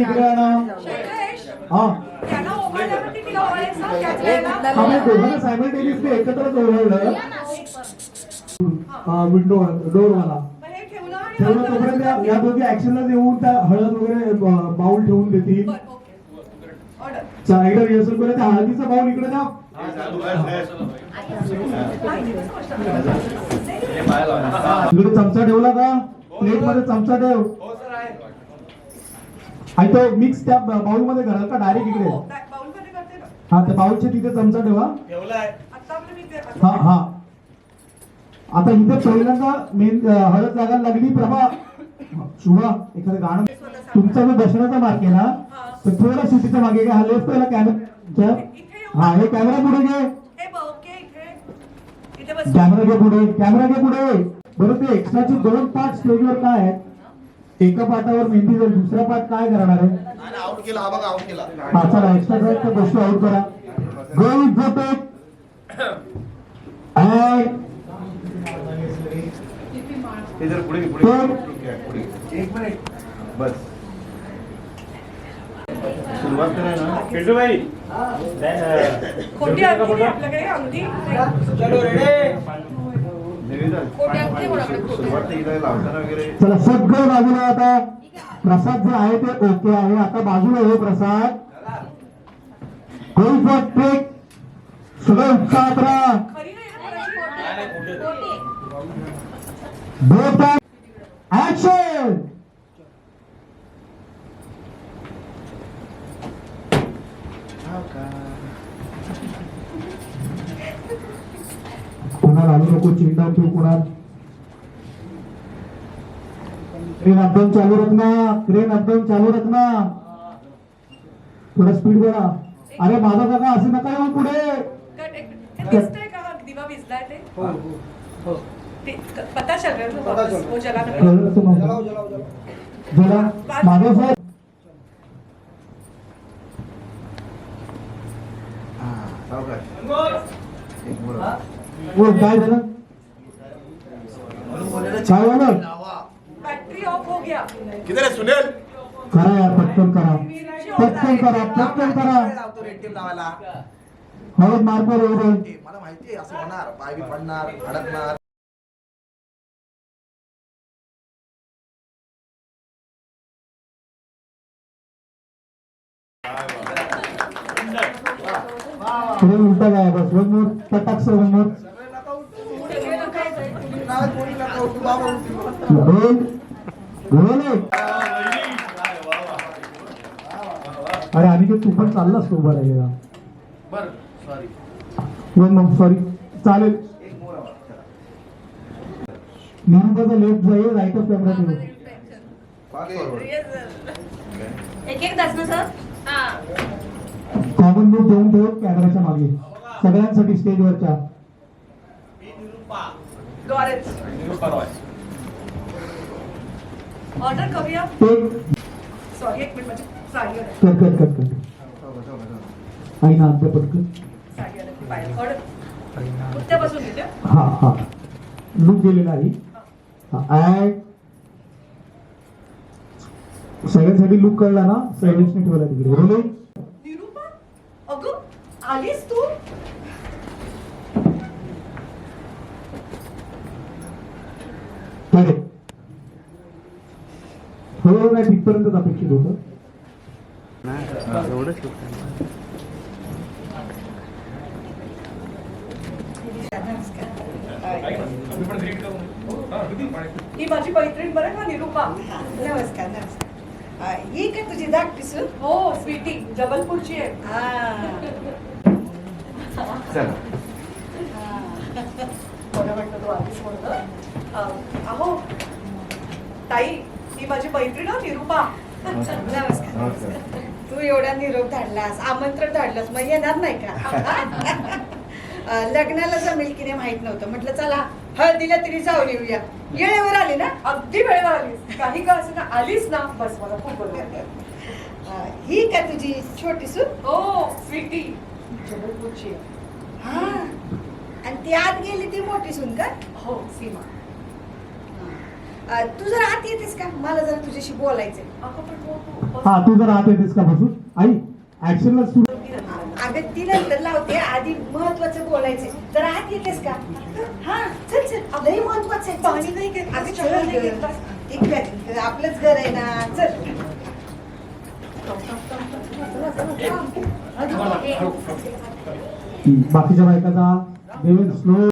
इकडे आणा. हा. आम्ही दोघांना सायमल्टेनियसली एकत्रच विंडो ठेवलं नंतर- तोपर्यंत या- दोघी ऍक्शनला येऊन त्या हळद वगैरे बाउल ठेवून देतील. एकदा रिहर्सल करूया. त्या हळदीचा बाउल इकडे द्या इकडे चमचा ठेवला का? प्लेटमध्ये चमचा ठेव. आणि तो मिक्स त्या बाउलमध्ये घाल का डायरेक्ट इकडे? हो, ना. हा त्या बाउलच्या तिथे चमचा ठेवा. हा हा. आता इथे पहिल्यांदा मेन हळद लागायला लागली. प्रभा शुभा एखादं गाणं. तुमचा जो दर्शनाचा मार्ग आहे ना तर थोडा सुटीच्या मागे घ्या. हा लेफ्ट पहिला कॅमेरा. हा हे कॅमेरा पुढे घे. हे बघ, ओके, इथे. इथे बस. कॅमेरा घे पुढे. कॅमेरा घे पुढे. बरं ते एक्स्ट्राचे दोन पार्ट स्टेजवर काय आहेत? एका पाटावर मेहंदी जाईल दुसरा पार्ट काय करणार आहे? आउट केला हा बघा आउट केला. हा चला एक्स्ट्रा त्या गोष्टी आउट करा. गोल फोटो ते जर पुढे पुढे. Take. पुढे एक मिनिट बस. सुरुवात करा ना पिंटू भाई खोटी आपल्याकडे अंगठी चला सगळं बाजूला आता. प्रसाद जे आहे ते ओके आहे. आता बाजूला हे प्रसाद. कोण फॉर सगळं उत्साहात राहा. खरी ना कोणाची? बोथ ऍक्शन कोणाला आलो नको चिंता ठेव कोणाला क्रेन अपडाऊन चालू रखना क्रेन अपडाऊन चालू रखना थोडा स्पीड बघा अरे माझा काका असं नका येऊ पुढे. हा? दिवा विझलाय ते? ते- पता चल रहा है हा सावकाश एक मोर हो? काय काय ऑफ हो गया. किधर है सुनील? करा यार पटकन करा. पटकन करा पटकन करा. लावतो रेड टीम लावायला हळद मारकर वगैरे ते मला माहिती आहे असं होणार. पाय बी पडणार अडकणार. पुढे उलटा काय बस वन मोर पटाक सर वन मोर. अरे आणि तू पण चाललास तो उभा राहिलेला बर सॉरी वन मग सॉरी चालेल. निरुपाचा लेफ्ट जाईल राईट ऑफ कॅमेरा ठेव. एक एक तास ना सर? कॉमन लूक देऊन ठेव कॅमेराच्या मागे. सगळ्यांसाठी स्टेजवरच्या गॉरेज ऑर्डर करूया? टेक सॉरी एक मिनिट माझी साडी अडकली. Cut cut cut cut. बसा, बसा, बसा. आई ना आणते पटकन. साडी अडकली पायात. ऑर्डर कुठल्यापासून घेते हा हा. लुक गेलेला आहे. हा ऍड सगळ्यांसाठी लुक कळला ना? सर्विसने ठेवला तिकडे. अगं आलीस तू हो काय तिथपर्यंतच अपेक्षित होतं ही माझी मैत्रीण बरं का निरूपा नमस्कार नमस्कार हा, ही का तुझी धाकटी सून हो स्वीटी जबलपूरची आहे चला. अहो ताई ही माझी मैत्रीण हो निरूपा. नमस्कार. तू एवढा निरोप धाडलास आमंत्रण धाडलास मग येणार नाही का? लग्नाला जमेल की नाही माहीत नव्हतं. म्हटलं चला हळदीला तरी जाऊन येऊया. येळेवर आली ना? अगदी वेळेवर आलीस काही का असं ना आलीस ना. बस मला खूप बरं वाटलं. अं, ही का तुझी छोटी सून? हो स्वीटी. हा? आणि ती आत गेली ती मोठी सून का हो. सीमा तू जरा आत येतेस का? मला जरा तुझ्याशी पण हो, हो, हा तू जर आत येतेस का बसून आई ऍक्शनला सुरू अगं ती नंतर लावते. आधी महत्वाचं बोलायचंय. जरा आत येतेस का? हा चल चल. लई महत्वाचं आहे. पाणी नाही आपलंच घर आहे ना. चल. बाकीच्या बायकाचा देवेंद्र स्लो